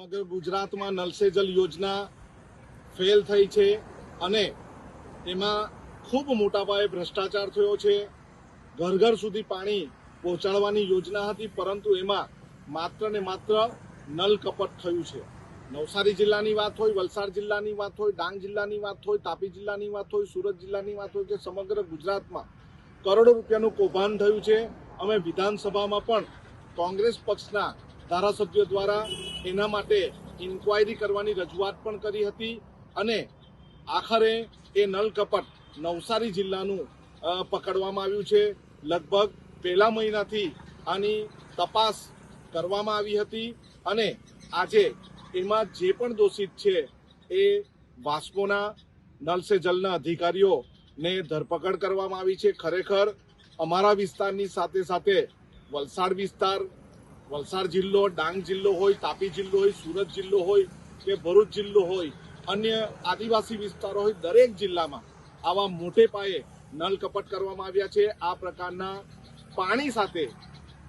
સમગ્ર ગુજરાતમાં નલ જલ યોજના ફેલ થઈ છે અને એમાં ખૂબ મોટા પાયે ભ્રષ્ટાચાર થયો છે. ઘર ઘર સુધી પાણી પહોંચાડવાની યોજના હતી, પરંતુ એમાં માત્ર ને માત્ર નલ કપટ થયું છે. નવસારી જિલ્લાની વાત હોય, વલસાડ જિલ્લાની વાત હોય, ડાંગ જિલ્લાની વાત હોય, તાપી જિલ્લાની વાત હોય, સુરત જિલ્લાની વાત હોય કે સમગ્ર ગુજરાતમાં કરોડો રૂપિયાનું કૌભાંડ થયું છે. અમે વિધાનસભામાં પણ કોંગ્રેસ પક્ષના ધારાસભ્યો દ્વારા એના માટે ઇન્ક્વાયરી કરવાની રજૂઆત પણ કરી હતી અને આખરે એ નલ કપટ નવસારી જિલ્લાનું પકડવામાં આવ્યું છે. લગભગ પહેલા મહિનાથી આની તપાસ કરવામાં આવી હતી અને આજે એમાં જે પણ દોષિત છે એ વાસ્કોના નલ જલના અધિકારીઓને ધરપકડ કરવામાં આવી છે. ખરેખર અમારા વિસ્તારની સાથે સાથે વલસાડ વિસ્તાર વલસાડ જિલ્લો, ડાંગ જિલ્લો હોય, તાપી જિલ્લો હોય, સુરત જિલ્લો હોય કે ભરૂચ જિલ્લો હોય, અન્ય આદિવાસી વિસ્તારો હોય, દરેક જિલ્લામાં આવા મોટે પાયે નલ કપટ કરવામાં આવ્યા છે. આ પ્રકારના પાણી સાથે,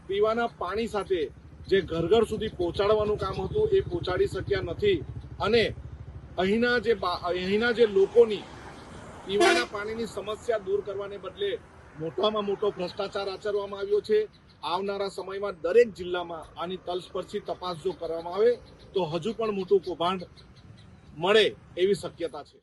પીવાના પાણી સાથે જે ઘર ઘર સુધી પહોંચાડવાનું કામ હતું, એ પહોંચાડી શક્યા નથી. અને અહીંના જે અહીંના જે લોકોની પીવાના પાણીની સમસ્યા દૂર કરવાને બદલે મોટામાં મોટો ભ્રષ્ટાચાર આચરવામાં આવ્યો છે. આવનારા સમયમાં દરેક જિલ્લામાં આની તલસ્પર્શી તપાસ જો કરવામાં આવે, તો હજુ પણ મોટું કૌભાંડ મળે એવી શક્યતા છે.